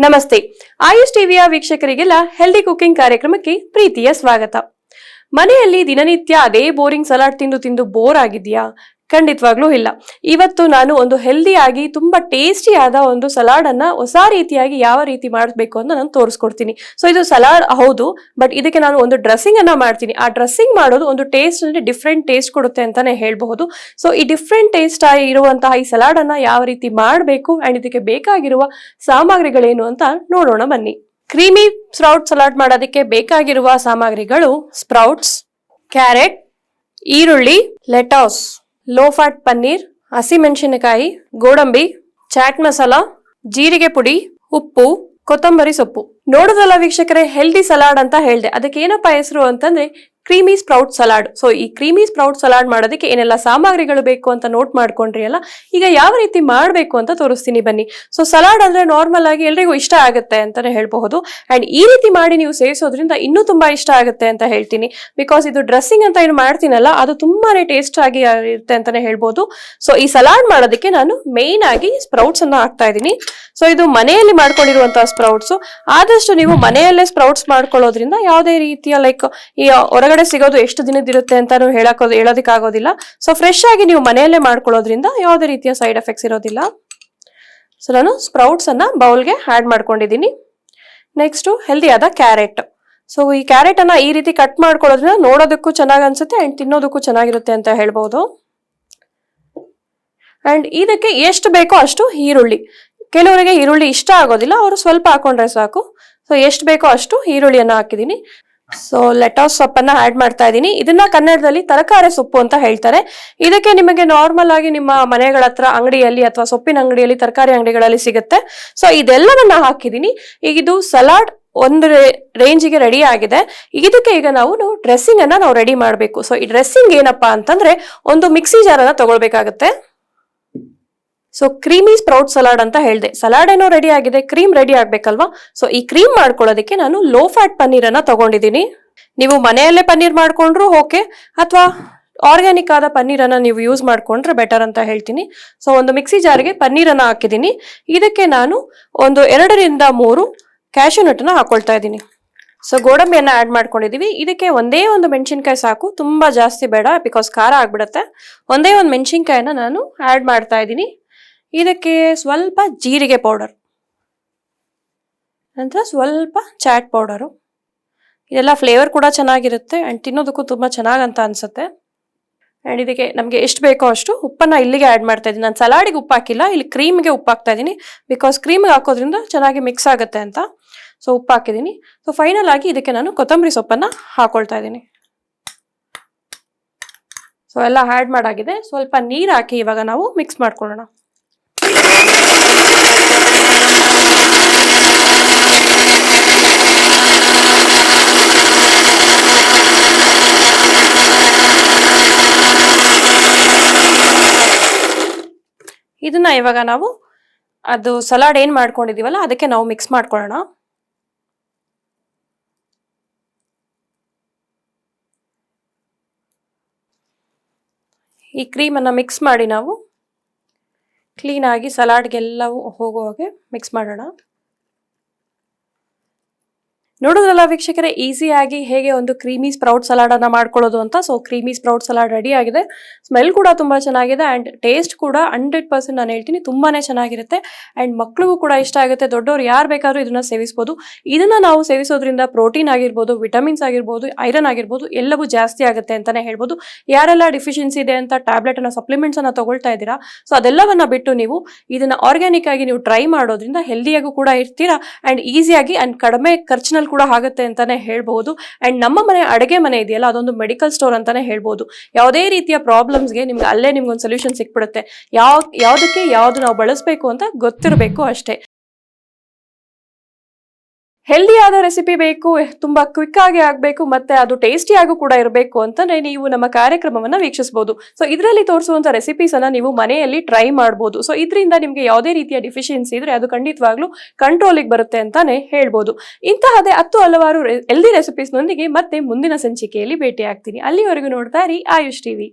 ನಮಸ್ತೆ. ಆಯುಷ್ ಟಿವಿಯ ವೀಕ್ಷಕರಿಗೆಲ್ಲ healthy cooking ಕಾರ್ಯಕ್ರಮಕ್ಕೆ ಪ್ರೀತಿಯ ಸ್ವಾಗತ. ಮನೆಯಲ್ಲಿ ದಿನನಿತ್ಯ ಅದೇ ಬೋರಿಂಗ್ ಸಲಾಡ್ ತಿಂದು ತಿಂದು ಬೋರ್ ಆಗಿದ್ಯಾ ಖಂಡಿತವಾಗ್ಲೂ ಇಲ್ಲ. ಇವತ್ತು ನಾನು ಒಂದು ಹೆಲ್ದಿ ಆಗಿ ತುಂಬಾ ಟೇಸ್ಟಿ ಆದ ಒಂದು ಸಲಾಡ್ ಅನ್ನ ಹೊಸ ರೀತಿಯಾಗಿ ಯಾವ ರೀತಿ ಮಾಡಬೇಕು ಅಂತ ನಾನು ತೋರಿಸ್ಕೊಡ್ತೀನಿ. ಸೊ ಇದು ಸಲಾಡ್ ಹೌದು ಬಟ್ ಇದಕ್ಕೆ ನಾನು ಒಂದು ಡ್ರೆಸ್ಸಿಂಗ್ ಅನ್ನ ಮಾಡ್ತೀನಿ. ಆ ಡ್ರೆಸ್ಸಿಂಗ್ ಮಾಡೋದು ಒಂದು ಟೇಸ್ಟ್ ಅಂದ್ರೆ ಡಿಫ್ರೆಂಟ್ ಟೇಸ್ಟ್ ಕೊಡುತ್ತೆ ಅಂತಾನೆ ಹೇಳಬಹುದು. ಸೊ ಈ ಡಿಫ್ರೆಂಟ್ ಟೇಸ್ಟ್ ಇರುವಂತಹ ಈ ಸಲಾಡ್ ಅನ್ನ ಯಾವ ರೀತಿ ಮಾಡಬೇಕು ಅಂಡ್ ಇದಕ್ಕೆ ಬೇಕಾಗಿರುವ ಸಾಮಗ್ರಿಗಳೇನು ಅಂತ ನೋಡೋಣ ಬನ್ನಿ. ಕ್ರೀಮಿ ಸ್ಪ್ರೌಟ್ ಸಲಾಡ್ ಮಾಡೋದಕ್ಕೆ ಬೇಕಾಗಿರುವ ಸಾಮಗ್ರಿಗಳು ಸ್ಪ್ರೌಟ್ಸ್ ಕ್ಯಾರೆಟ್ ಈರುಳ್ಳಿ ಲೆಟಾಸ್ ಲೋ ಫ್ಯಾಟ್ ಪನ್ನೀರ್ ಹಸಿಮೆಣಸಿನಕಾಯಿ ಗೋಡಂಬಿ, ಚಾಟ್ ಮಸಾಲ, ಜೀರಿಗೆ ಪುಡಿ, ಉಪ್ಪು, ಕೊತ್ತಂಬರಿ ಸೊಪ್ಪು. ನೋಡೋದಲ್ಲ ವೀಕ್ಷಕರೇ ಹೆಲ್ದಿ ಸಲಾಡ್ ಅಂತ ಹೇಳಿದೆ. ಅದಕ್ಕೆ ಏನಪ್ಪ ಹೆಸರು ಅಂತಂದ್ರೆ ಕ್ರೀಮಿ ಸ್ಪ್ರೌಟ್ ಸಲಾಡ್. ಸೊ ಈ ಕ್ರೀಮಿ ಸ್ಪ್ರೌಟ್ ಸಲಾಡ್ ಮಾಡೋದಕ್ಕೆ ಏನೆಲ್ಲ ಸಾಮಗ್ರಿಗಳು ಬೇಕು ಅಂತ ನೋಟ್ ಮಾಡ್ಕೊಂಡ್ರಿ ಅಲ್ಲ? ಈಗ ಯಾವ ರೀತಿ ಮಾಡಬೇಕು ಅಂತ ತೋರಿಸ್ತೀನಿ ಬನ್ನಿ. ಸೊ ಸಲಾಡ್ ಅಂದ್ರೆ ನಾರ್ಮಲ್ ಆಗಿ ಎಲ್ರಿಗೂ ಇಷ್ಟ ಆಗುತ್ತೆ ಅಂತಾನೆ ಹೇಳ್ಬಹುದು. ಅಂಡ್ ಈ ರೀತಿ ಮಾಡಿ ನೀವು ಸೇವಿಸೋದ್ರಿಂದ ಇನ್ನೂ ತುಂಬಾ ಇಷ್ಟ ಆಗುತ್ತೆ ಅಂತ ಹೇಳ್ತೀನಿ. ಬಿಕಾಸ್ ಇದು ಡ್ರೆಸ್ಸಿಂಗ್ ಅಂತ ಏನು ಮಾಡ್ತೀನಲ್ಲ, ಅದು ತುಂಬಾನೇ ಟೇಸ್ಟ್ ಆಗಿ ಇರುತ್ತೆ ಅಂತಾನೆ ಹೇಳ್ಬೋದು ಸೊ ಈ ಸಲಾಡ್ ಮಾಡೋದಕ್ಕೆ ನಾನು ಮೇನ್ ಆಗಿ ಸ್ಪ್ರೌಟ್ಸ್ ಅನ್ನ ಹಾಕ್ತಾ ಇದ್ದೀನಿ. ಸೊ ಇದು ಮನೆಯಲ್ಲಿ ಮಾಡ್ಕೊಂಡಿರುವಂತಹ ಸ್ಪ್ರೌಟ್ಸ್ ಆದಷ್ಟು ನೀವು ಮನೆಯಲ್ಲೇ ಸ್ಪ್ರೌಟ್ಸ್ ಮಾಡ್ಕೊಳ್ಳೋದ್ರಿಂದ ಯಾವುದೇ ರೀತಿಯ ಲೈಕ್ ಈ ಹೊರಗಡೆ ಸಿಗೋದು ಎಷ್ಟು ದಿನದಿರುತ್ತೆ ಅಂತಾನು ಹೇಳಕ್ ಹೇಳೋದಕ್ಕಾಗೋದಿಲ್ಲ ಸೊ ಫ್ರೆಶ್ ಆಗಿ ನೀವು ಮನೆಯಲ್ಲೇ ಮಾಡ್ಕೊಳ್ಳೋದ್ರಿಂದ ಯಾವುದೇ ರೀತಿಯ ಸೈಡ್ ಎಫೆಕ್ಟ್ಸ್ ಇರೋದಿಲ್ಲ. ಸೊ ನಾನು ಸ್ಪ್ರೌಟ್ಸ್ ಅನ್ನ ಬೌಲ್ಗೆ ಆ್ಯಡ್ ಮಾಡ್ಕೊಂಡಿದ್ದೀನಿ. ನೆಕ್ಸ್ಟು ಹೆಲ್ದಿಯಾದ ಕ್ಯಾರೆಟ್ ಸೊ ಈ ಕ್ಯಾರೆಟ್ ಅನ್ನ ಈ ರೀತಿ ಕಟ್ ಮಾಡ್ಕೊಳ್ಳೋದ್ರಿಂದ ನೋಡೋದಕ್ಕೂ ಚೆನ್ನಾಗಿ ಅನ್ಸುತ್ತೆ ಅಂಡ್ ತಿನ್ನೋದಕ್ಕೂ ಚೆನ್ನಾಗಿರುತ್ತೆ ಅಂತ ಹೇಳ್ಬೋದು. ಅಂಡ್ ಇದಕ್ಕೆ ಎಷ್ಟು ಬೇಕೋ ಅಷ್ಟು ಈರುಳ್ಳಿ. ಕೆಲವರಿಗೆ ಈರುಳ್ಳಿ ಇಷ್ಟ ಆಗೋದಿಲ್ಲ, ಅವರು ಸ್ವಲ್ಪ ಹಾಕೊಂಡ್ರೆ ಸಾಕು. ಸೊ ಎಷ್ಟು ಬೇಕೋ ಅಷ್ಟು ಈರುಳ್ಳಿಯನ್ನು ಹಾಕಿದೀನಿ ಸೊ ಲೆಟಾಸ್ ಸೊಪ್ಪನ್ನ ಆಡ್ ಮಾಡ್ತಾ ಇದ್ದೀನಿ. ಇದನ್ನ ಕನ್ನಡದಲ್ಲಿ ತರಕಾರಿ ಸೊಪ್ಪು ಅಂತ ಹೇಳ್ತಾರೆ. ಇದಕ್ಕೆ ನಿಮಗೆ ನಾರ್ಮಲ್ ಆಗಿ ನಿಮ್ಮ ಮನೆಗಳ ಹತ್ರ ಅಂಗಡಿಯಲ್ಲಿ ಅಥವಾ ಸೊಪ್ಪಿನ ಅಂಗಡಿಯಲ್ಲಿ ತರಕಾರಿ ಅಂಗಡಿಗಳಲ್ಲಿ ಸಿಗುತ್ತೆ. ಸೊ ಇದೆಲ್ಲವನ್ನ ಹಾಕಿದೀನಿ ಈಗ ಇದು ಸಲಾಡ್ ಒಂದು ರೇಂಜಿಗೆ ರೆಡಿ ಆಗಿದೆ. ಇದಕ್ಕೆ ಈಗ ನಾವು ಡ್ರೆಸ್ಸಿಂಗ್ ಅನ್ನ ನಾವು ರೆಡಿ ಮಾಡಬೇಕು. ಸೊ ಈ ಡ್ರೆಸ್ಸಿಂಗ್ ಏನಪ್ಪಾ ಅಂತಂದ್ರೆ ಒಂದು ಮಿಕ್ಸಿ ಜಾರನ್ನ ತಗೊಳ್ಬೇಕಾಗತ್ತೆ. ಸೊ ಕ್ರೀಮಿ ಸ್ಪ್ರೌಟ್ ಸಲಾಡ್ ಅಂತ ಹೇಳಿದೆ. ಸಲಾಡ್ ಏನೋ ರೆಡಿ ಆಗಿದೆ ಕ್ರೀಮ್ ರೆಡಿ ಆಗ್ಬೇಕಲ್ವಾ? ಸೊ ಈ ಕ್ರೀಮ್ ಮಾಡ್ಕೊಳ್ಳೋದಕ್ಕೆ ನಾನು ಲೋ ಫ್ಯಾಟ್ ಪನ್ನೀರನ್ನ ತಗೊಂಡಿದ್ದೀನಿ. ನೀವು ಮನೆಯಲ್ಲೇ ಪನ್ನೀರ್ ಮಾಡ್ಕೊಂಡ್ರು ಓಕೆ ಅಥವಾ ಆರ್ಗ್ಯಾನಿಕ್ ಆದ ಪನ್ನೀರನ್ನ ನೀವು ಯೂಸ್ ಮಾಡ್ಕೊಂಡ್ರೆ ಬೆಟರ್ ಅಂತ ಹೇಳ್ತೀನಿ. ಸೊ ಒಂದು ಮಿಕ್ಸಿ ಜಾರ್ಗೆ ಪನ್ನೀರನ್ನ ಹಾಕಿದ್ದೀನಿ. ಇದಕ್ಕೆ ನಾನು ಒಂದು ಎರಡರಿಂದ ಮೂರು ಕ್ಯಾಶು ಅನ್ನ ಹಾಕೊಳ್ತಾ ಇದ್ದೀನಿ. ಸೊ ಗೋಡಂಬಿಯನ್ನು ಆಡ್ ಮಾಡ್ಕೊಂಡಿದ್ದೀವಿ ಇದಕ್ಕೆ ಒಂದೇ ಒಂದು ಮೆಣಸಿನ್ಕಾಯಿ ಸಾಕು. ತುಂಬಾ ಜಾಸ್ತಿ ಬೇಡ ಬಿಕಾಸ್ ಖಾರ ಆಗ್ಬಿಡುತ್ತೆ. ಒಂದೇ ಒಂದು ಮೆಣಸಿನ್ಕಾಯಿನ ನಾನು ಆಡ್ ಮಾಡ್ತಾ ಇದ್ದೀನಿ. ಇದಕ್ಕೆ ಸ್ವಲ್ಪ ಜೀರಿಗೆ ಪೌಡರ್. ನಂತರ ಸ್ವಲ್ಪ ಚಾಟ್ ಪೌಡರು. ಇದೆಲ್ಲ ಫ್ಲೇವರ್ ಕೂಡ ಚೆನ್ನಾಗಿರುತ್ತೆ ಆ್ಯಂಡ್ ತಿನ್ನೋದಕ್ಕೂ ತುಂಬ ಚೆನ್ನಾಗಂತ ಅನಿಸುತ್ತೆ. ಆ್ಯಂಡ್ ಇದಕ್ಕೆ ನಮಗೆ ಎಷ್ಟು ಬೇಕೋ ಅಷ್ಟು ಉಪ್ಪನ್ನು ಇಲ್ಲಿಗೆ ಆ್ಯಡ್ ಮಾಡ್ತಾ ಇದ್ದೀನಿ. ನಾನು ಸಲಾಡಿಗೆ ಉಪ್ಪು ಹಾಕಿಲ್ಲ, ಇಲ್ಲಿ ಕ್ರೀಮ್ಗೆ ಉಪ್ಪು ಹಾಕ್ತಾ ಇದ್ದೀನಿ. ಬಿಕಾಸ್ ಕ್ರೀಮ್ಗೆ ಹಾಕೋದ್ರಿಂದ ಚೆನ್ನಾಗಿ ಮಿಕ್ಸ್ ಆಗುತ್ತೆ ಅಂತ. ಸೊ ಉಪ್ಪು ಹಾಕಿದ್ದೀನಿ. ಸೊ ಫೈನಲ್ ಆಗಿ ಇದಕ್ಕೆ ನಾನು ಕೊತ್ತಂಬರಿ ಸೊಪ್ಪನ್ನು ಹಾಕೊಳ್ತಾ ಇದ್ದೀನಿ. ಸೊ ಎಲ್ಲ ಆ್ಯಡ್ ಮಾಡಾಗಿದೆ. ಸ್ವಲ್ಪ ನೀರು ಹಾಕಿ ಇವಾಗ ನಾವು ಮಿಕ್ಸ್ ಮಾಡ್ಕೊಳ್ಳೋಣ. ಇದನ್ನ ಇವಾಗ ನಾವು ಅದು ಸಲಾಡ್ ಏನ್ ಮಾಡ್ಕೊಂಡಿದೀವಲ್ಲ, ಅದಕ್ಕೆ ನಾವು ಮಿಕ್ಸ್ ಮಾಡ್ಕೊಳ್ಳೋಣ. ಈ ಕ್ರೀಮನ್ನು ಮಿಕ್ಸ್ ಮಾಡಿ ನಾವು ಕ್ಲೀನಾಗಿ ಸಲಾಡ್ಗೆಲ್ಲವೂ ಹೋಗೋ ಹಾಗೆ ಮಿಕ್ಸ್ ಮಾಡೋಣ. ನೋಡೋದ್ರಲ್ಲ ವೀಕ್ಷಕರೇ ಈಸಿಯಾಗಿ ಹೇಗೆ ಒಂದು ಕ್ರೀಮಿ ಸ್ಪ್ರೌಟ್ ಸಲಾಡನ್ನ ಮಾಡ್ಕೊಳ್ಳೋದು ಅಂತ. So creamy sprout salad ready ಆಗಿದೆ. ಸ್ಮೆಲ್ ಕೂಡ ತುಂಬಾ ಚೆನ್ನಾಗಿದೆ ಅಂಡ್ ಟೇಸ್ಟ್ ಕೂಡ ಹಂಡ್ರೆಡ್ ಪರ್ಸೆಂಟ್ ನಾನು ಹೇಳ್ತೀನಿ ತುಂಬಾನೇ ಚೆನ್ನಾಗಿರುತ್ತೆ. ಅಂಡ್ ಮಕ್ಳಿಗೂ ಕೂಡ ಇಷ್ಟ ಆಗುತ್ತೆ. ದೊಡ್ಡವರು ಯಾರು ಬೇಕಾದ್ರೂ ಇದನ್ನ ಸೇವಿಸಬಹುದು ಇದನ್ನ ನಾವು ಸೇವಿಸೋದ್ರಿಂದ ಪ್ರೋಟೀನ್ ಆಗಿರ್ಬೋದು ವಿಟಮಿನ್ಸ್ ಆಗಿರ್ಬೋದು ಐರನ್ ಆಗಿರ್ಬೋದು, ಎಲ್ಲವೂ ಜಾಸ್ತಿ ಆಗುತ್ತೆ ಅಂತಾನೆ ಹೇಳ್ಬೋದು. ಯಾರೆಲ್ಲ ಡಿಫಿಷಿಯನ್ಸಿ ಇದೆ ಅಂತ ಟ್ಯಾಬ್ಲೆಟ್ ಅನ್ನ ಸಪ್ಲಿಮೆಂಟ್ಸ್ ಅನ್ನ ತಗೊಳ್ತಾ ಇದ್ದೀರಾ ಸೊ ಅದೆಲ್ಲವನ್ನ ಬಿಟ್ಟು ನೀವು ಇದನ್ನ ಆರ್ಗ್ಯಾನಿಕ್ ಆಗಿ ನೀವು ಟ್ರೈ ಮಾಡೋದ್ರಿಂದ ಹೆಲ್ದಿಯಾಗೂ ಕೂಡ ಇರ್ತೀರಾ. ಅಂಡ್ ಈಸಿಯಾಗಿ ಅಂಡ್ ಕಡಿಮೆ ಖರ್ಚಿನಲ್ಲಿ ಕೂಡ ಆಗುತ್ತೆ ಅಂತಾನೆ ಹೇಳ್ಬಹುದು. ಅಂಡ್ ನಮ್ಮ ಮನೆ ಅಡುಗೆ ಮನೆ ಇದೆಯಲ್ಲ, ಅದೊಂದು ಮೆಡಿಕಲ್ ಸ್ಟೋರ್ ಅಂತಾನೆ ಹೇಳ್ಬಹುದು. ಯಾವುದೇ ರೀತಿಯ ಪ್ರಾಬ್ಲಮ್ಸ್ಗೆ ನಿಮ್ಗೆ ಅಲ್ಲೇ ನಿಮ್ಗೊಂದು ಸೊಲ್ಯೂಷನ್ ಸಿಕ್ಬಿಡುತ್ತೆ. ಯಾವ, ಯಾವುದಕ್ಕೆ ಯಾವ್ದು ನಾವು ಬಳಸಬೇಕು ಅಂತ ಗೊತ್ತಿರಬೇಕು ಅಷ್ಟೇ. ಹೆಲ್ದಿ ಆದ ರೆಸಿಪಿ ಬೇಕು, ತುಂಬಾ ಕ್ವಿಕ್ ಆಗಿ ಆಗಬೇಕು, ಮತ್ತೆ ಅದು ಟೇಸ್ಟಿ ಆಗು ಕೂಡ ಇರಬೇಕು ಅಂತಂದ್ರೆ ನೀವು ನಮ್ಮ ಕಾರ್ಯಕ್ರಮವನ್ನ ವೀಕ್ಷಿಸಬಹುದು ಸೊ ಇದರಲ್ಲಿ ತೋರಿಸುವಂತ ರೆಸಿಪೀಸ್ ಅನ್ನ ನೀವು ಮನೆಯಲ್ಲಿ ಟ್ರೈ ಮಾಡಬಹುದು ಸೊ ಇದರಿಂದ ನಿಮಗೆ ಯಾವುದೇ ರೀತಿಯ ಡಿಫಿಷಿಯನ್ಸಿ ಇದ್ರೆ ಅದು ಖಂಡಿತವಾಗ್ಲೂ ಕಂಟ್ರೋಲಿಗೆ ಬರುತ್ತೆ ಅಂತಾನೆ ಹೇಳ್ಬೋದು. ಇಂತಹದೇ ಹತ್ತು ಹಲವಾರು ಹೆಲ್ದಿ ರೆಸಿಪೀಸ್ನೊಂದಿಗೆ ಮತ್ತೆ ಮುಂದಿನ ಸಂಚಿಕೆಯಲ್ಲಿ ಭೇಟಿ ಆಗ್ತೀನಿ ಅಲ್ಲಿವರೆಗೂ ನೋಡ್ತಾ ಇರಿ ಆಯುಷ್ ಟಿವಿ.